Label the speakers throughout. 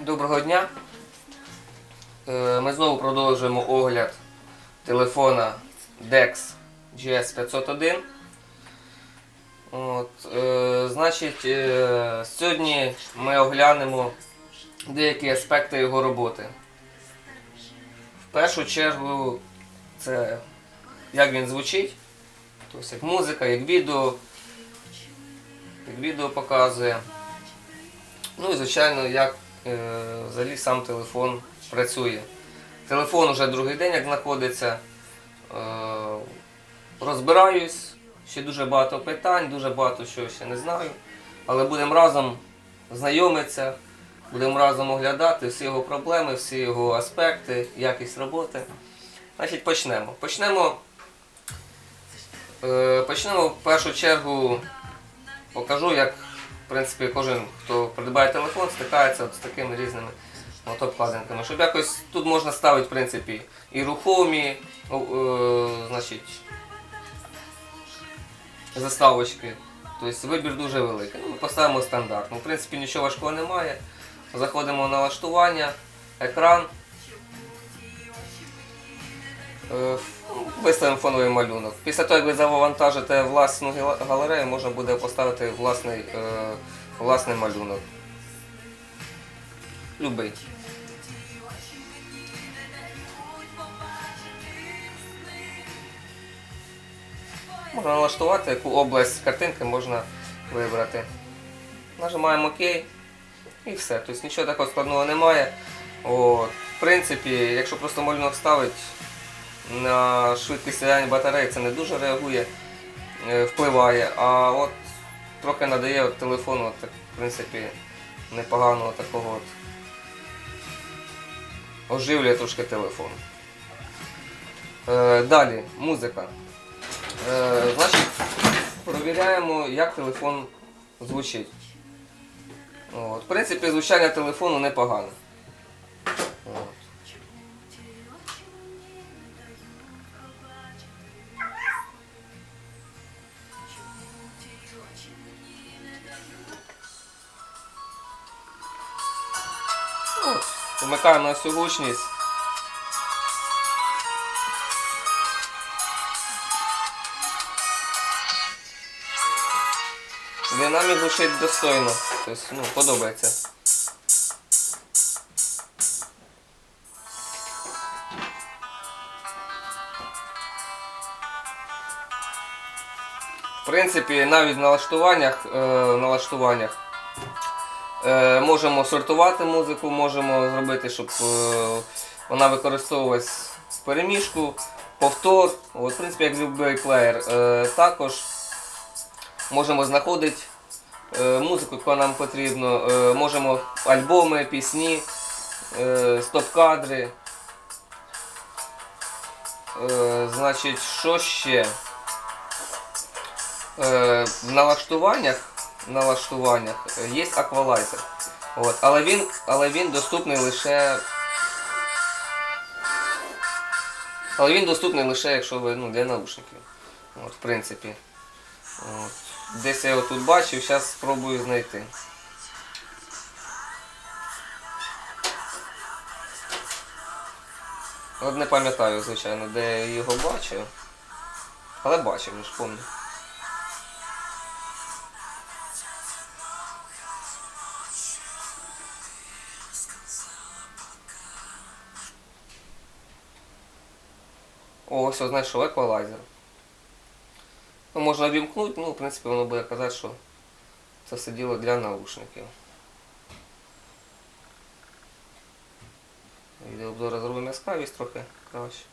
Speaker 1: Доброго дня. Е, Ми знову продовжуємо огляд телефона DEX GS501. От, е, значить, е, сьогодні ми оглянемо деякі аспекти його роботи. В першу чергу, це як він звучить, тобто як музика, як відео, як відео показує. Ну і звичайно, як взагалі сам телефон працює. Телефон вже другий день як знаходиться. Е, розбираюсь, ще дуже багато питань, дуже багато чого ще не знаю. Але будемо разом знайомитися, будемо разом оглядати всі його проблеми, всі його аспекти, якість роботи. Значить, почнемо. Почнемо, е, почнемо в першу чергу покажу, як принципі кожен, хто придбає телефон, стикається з такими різними от обкладинками. Щоб якось тут можна ставити в принципі і рухомі, о, е, значить, заставочки. Тобто вибір дуже великий. Ну, ми поставимо стандартно. В принципі нічого важкого немає. Заходимо в налаштування, екран. Виставимо фоновий малюнок. Після того, як ви завантажите власну галерею, можна буде поставити власний, е, власний малюнок. Любий. Можна налаштувати, яку область картинки можна вибрати. Нажимаємо ОК і все. Тобто нічого такого складного немає. От. В принципі, якщо просто малюнок ставить, на швидкість сідання батареї це не дуже реагує, е, впливає, а от трохи надає от телефону от, в принципі, непоганого такого от оживлює трошки телефон. Е, далі, музика. Е, значить, провіряємо, як телефон звучить. От. В принципі, звучання телефону непогане. Вмикаємо на всю гучність. Динамік звучить достойно. Тобто, ну, подобається. В принципі, навіть в налаштуваннях, е, налаштуваннях Е, можемо сортувати музику, можемо зробити, щоб е, вона використовувалась в переміжку, повтор, От, в принципі, як будь-який плеєр. Е, також можемо знаходити е, музику, яку нам потрібно. Можемо альбоми, пісні, стоп-кадри. Значить, що ще? В налаштуваннях, налаштуваннях є аквалайзер. От, але, він, але він доступний лише. Але він доступний лише, якщо ви ну, для наушників. От, в принципі. От. Десь я його тут бачив, зараз спробую знайти. От не пам'ятаю, звичайно, де я його бачив. Але бачив, вже ж пам'ятаю. О, ось, знайшов еквалайзер. Ну, можна обімкнути, ну, в принципі, воно буде казати, що це все діло для наушників. Відеообзор зробимо яскравість трохи краще.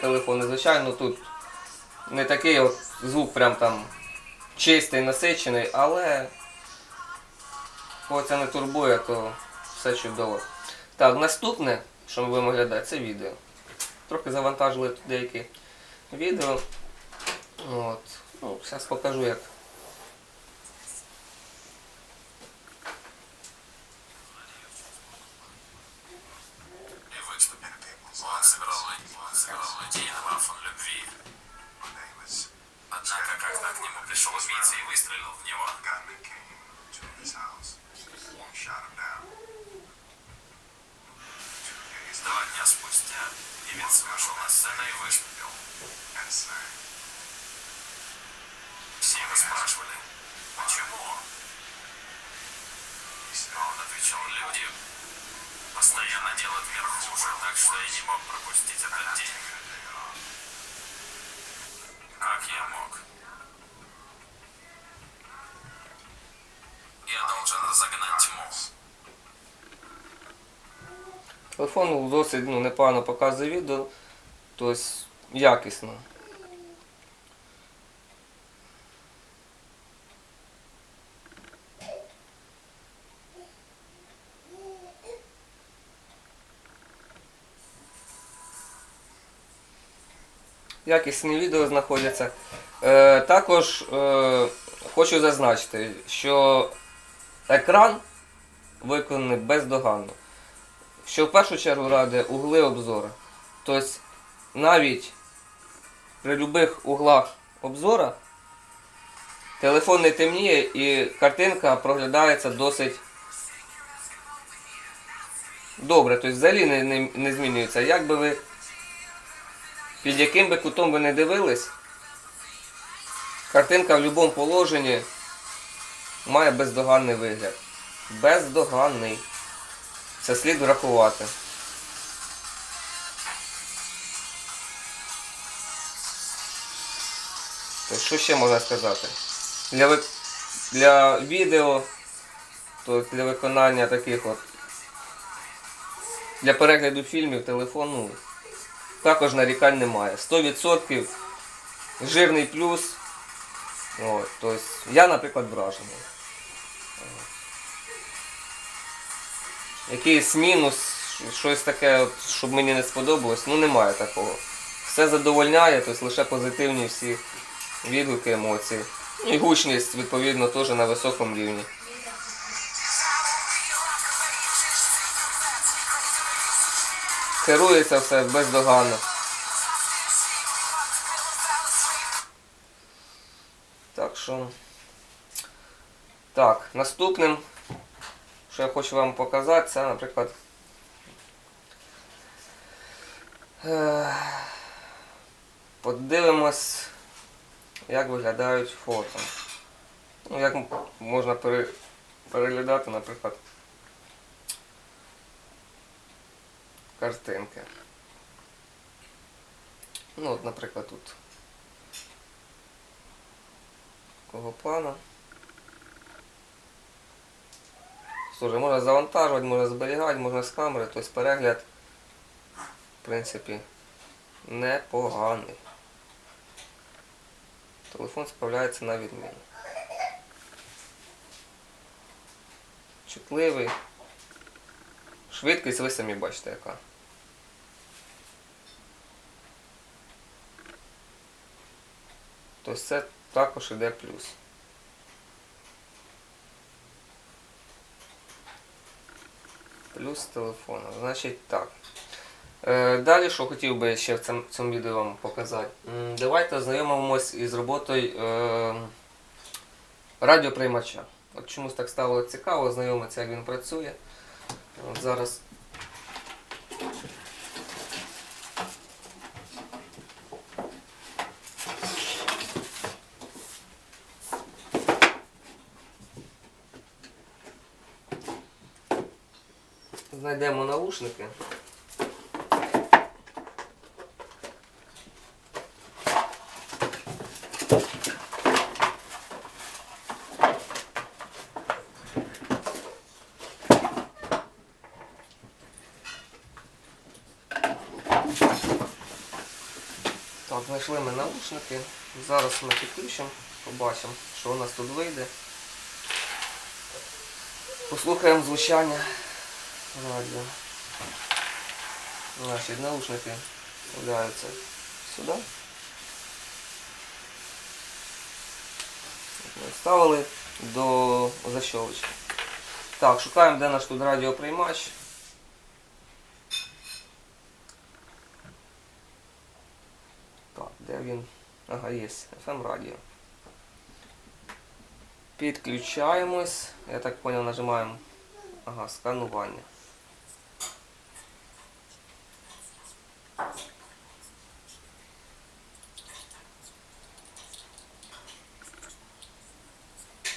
Speaker 1: Телефони, звичайно, тут не такий от звук прям там чистий, насичений, але коли це не турбує, то все чудово. Так, наступне, що ми будемо глядати, це відео. Трохи завантажили тут деякі відео. От. Ну, зараз покажу як.
Speaker 2: Него, два дня спустя певец вышел на сцену и выступил. Все его спрашивали, почему? Он отвечал, люди постоянно делают мир хуже, так что я не мог пропустить этот день. Как я мог? Разогнать тьму.
Speaker 1: Телефон досить ну, непогано показує відео, тобто якісно. Якісні відео знаходяться. Е, також е, хочу зазначити, що екран виконаний бездоганно що в першу чергу радує угли обзору. Тобто навіть при будь-яких углах обзора телефон не темніє і картинка проглядається досить добре. Тобто взагалі не, не, не змінюється. Як би ви під яким би кутом ви не дивились, картинка в будь-якому положенні має бездоганний вигляд. Бездоганний. Це слід врахувати. То що ще можна сказати? Для, ви... для відео, то для виконання таких от, для перегляду фільмів телефону також нарікань немає. 100% жирний плюс. От, тобто, я, наприклад, вражений. Якийсь мінус, щось таке, щоб мені не сподобалось, ну немає такого. Все задовольняє, тобто лише позитивні всі відгуки, емоції. І гучність, відповідно, теж на високому рівні. Керується все бездоганно. Так що. Так, наступним що я хочу вам показати, це, наприклад, е, подивимось, як виглядають фото. Ну, як можна переглядати, наприклад, картинки. Ну, от, наприклад, тут такого плану. Слушай, можна завантажувати, можна зберігати, можна з камери, тобто перегляд, в принципі, непоганий. Телефон справляється на відміну. Чутливий. Швидкість ви самі бачите яка. Тобто це також іде плюс. Плюс телефона. Значить так. Е, далі, що хотів би ще в цьому відео вам показати. Давайте ознайомимось із роботою е, радіоприймача. От чомусь так стало цікаво ознайомитися, як він працює. От зараз. Знайдемо наушники. Так, знайшли ми наушники. Зараз ми підключимо, побачимо, що у нас тут вийде. Послухаємо звучання радіо. Значить, наушники вставляються сюди. Ми Вставили до защолочки. Так, шукаємо, де наш тут радіоприймач. Так, де він? Ага, є. FM радіо. Підключаємось. Я так понял, нажимаємо. Ага, сканування.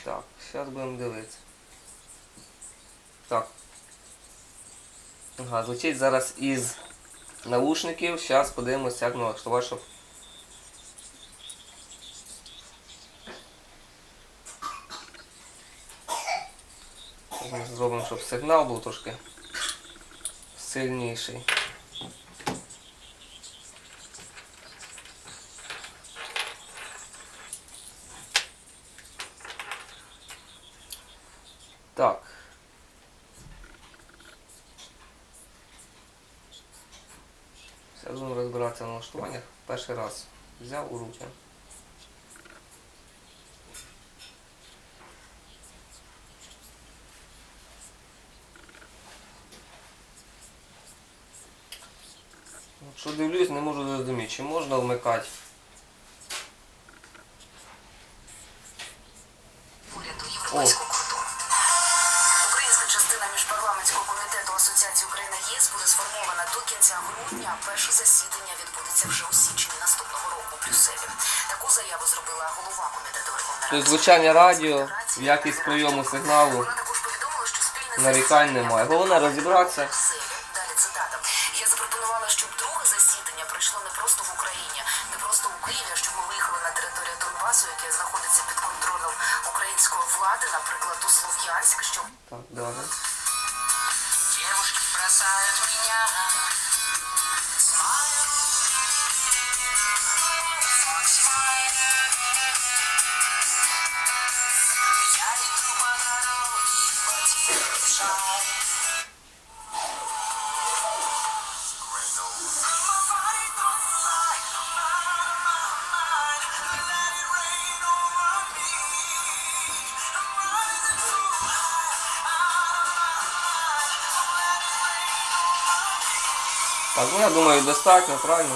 Speaker 1: Так, зараз будемо дивитися. Так. Ага, звучить зараз із наушників. Зараз подивимося, як налаштувати, щоб зробимо, щоб сигнал був трошки сильніший. Так. Зараз будемо розбиратися в налаштуваннях. Перший раз взяв у руки. Що дивлюсь, не можу зрозуміти, чи можна вмикати.
Speaker 3: уряду європейського заяву зробила голова комітету Верховної
Speaker 1: Тобто
Speaker 3: Ради.
Speaker 1: звучання радіо, якість прийому сигналу.
Speaker 3: Вона також повідомила, що спільне
Speaker 1: Нарікань немає. Головне розібратися.
Speaker 3: Далі цитата. Я запропонувала, щоб друге засідання пройшло не просто в Україні, не просто у Києві, а щоб ми виїхали на територію Донбасу, яке знаходиться під контролем української влади, наприклад, у Слов'янськ, щоб
Speaker 1: Так, далі.
Speaker 2: Девушки бросают меня.
Speaker 1: Так, ну я думаю, достатньо, правильно?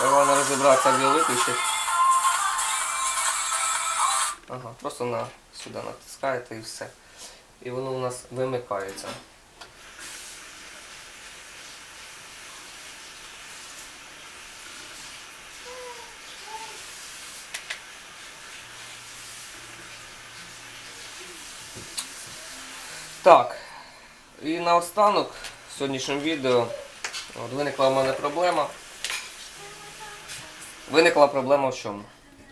Speaker 1: Головне розібратися, його виключити. Ага, просто на сюди натискаєте і все. І воно у нас вимикається. Так. І наостанок в сьогоднішньому відео от, виникла в мене проблема. Виникла проблема в чому?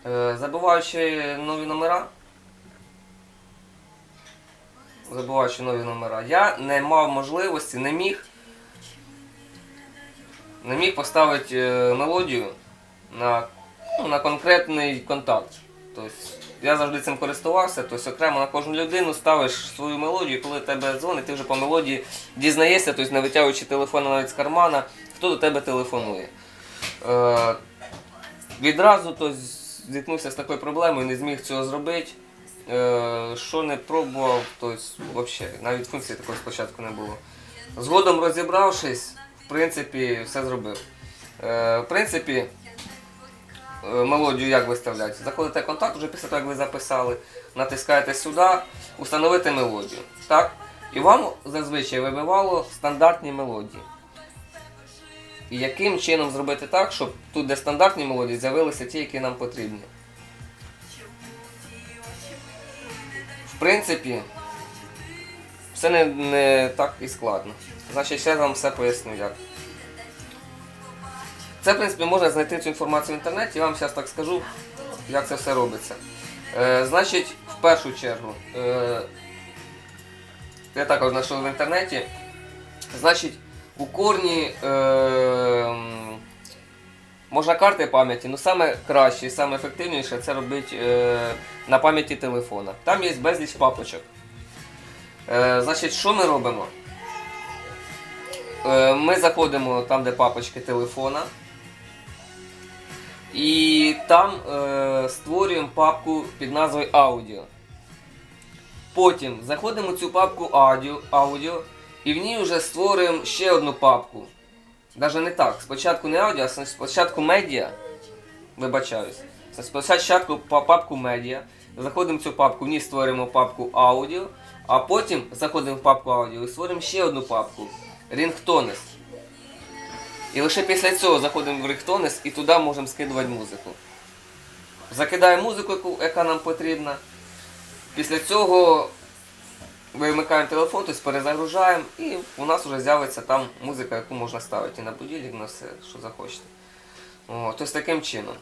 Speaker 1: Е, забуваючи нові номера. Забуваючи нові номера, я не мав можливості, не міг. Не міг поставити е, мелодію на, ну, на конкретний контакт. Тобто я завжди цим користувався, тобто окремо на кожну людину ставиш свою мелодію, коли тебе дзвонить, ти вже по мелодії дізнаєшся, тобто не витягуючи телефон навіть з кармана, хто до тебе телефонує. Е, відразу тобто, зіткнувся з такою проблемою, не зміг цього зробити. Е, що не пробував, тобто, взагалі, навіть функції такої спочатку не було. Згодом розібравшись, в принципі, все зробив. Е, в принципі, мелодію як виставляти? Заходите в контакт вже після того, як ви записали, натискаєте сюди, установити мелодію. Так? І вам зазвичай вибивало стандартні мелодії. І яким чином зробити так, щоб тут, де стандартні мелодії, з'явилися ті, які нам потрібні. В принципі, все не, не так і складно. Значить, ще вам все поясню як. Це, в принципі, можна знайти цю інформацію в інтернеті, я вам зараз так скажу, як це все робиться. Е, значить, в першу чергу, е, я також знайшов в інтернеті. Значить, у корні е, Можна карти пам'яті, але саме краще і саме ефективніше це робити е, на пам'яті телефона. Там є безліч папочок. Е, значить, що ми робимо? Е, ми заходимо там, де папочки телефона. І там е, створюємо папку під назвою Аудіо. Потім заходимо в цю папку аудіо, аудіо і в ній вже створюємо ще одну папку. Даже не так. Спочатку не аудіо, а спочатку медіа. Вибачаюсь. Спочатку папку медіа. Заходимо в цю папку, в ній створюємо папку аудіо, а потім заходимо в папку аудіо і створюємо ще одну папку Ringtones. І лише після цього заходимо в Ringtones і туди можемо скидувати музику. Закидаємо музику, яка нам потрібна. Після цього вимикаємо телефон, тобто перезагружаємо, і у нас вже з'явиться там музика, яку можна ставити і на будильник, на все, що захочете. Тобто таким чином.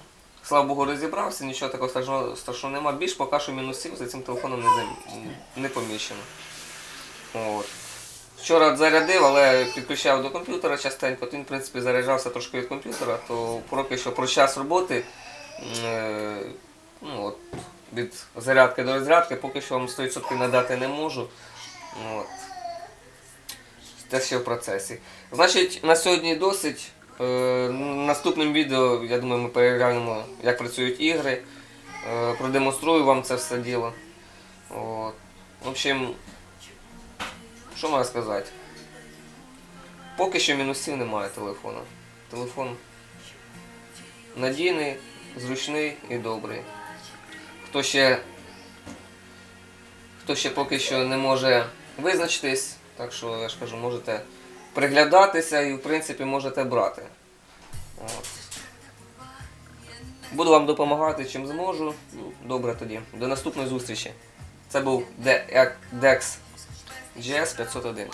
Speaker 1: Слава Богу, розібрався, нічого такого страшного, страшного нема. Більш поки що мінусів за цим телефоном не, не поміщено. От. Вчора зарядив, але підключав до комп'ютера частенько, то він, в принципі, заряджався трошки від комп'ютера, то поки що про час роботи е, ну, от, від зарядки до розрядки, поки що вам 100% надати не можу. От. Це ще в процесі. Значить, на сьогодні досить. Е, наступним відео, я думаю, ми переглянемо, як працюють ігри. Е, продемонструю вам це все діло. От. В общем, що можна сказати? Поки що мінусів немає телефона. Телефон надійний, зручний і добрий. Хто ще, хто ще поки що не може визначитись, так що я ж кажу, можете приглядатися і в принципі можете брати. От. Буду вам допомагати чим зможу. Ну, Добре тоді. До наступної зустрічі. Це був Dex GS 501.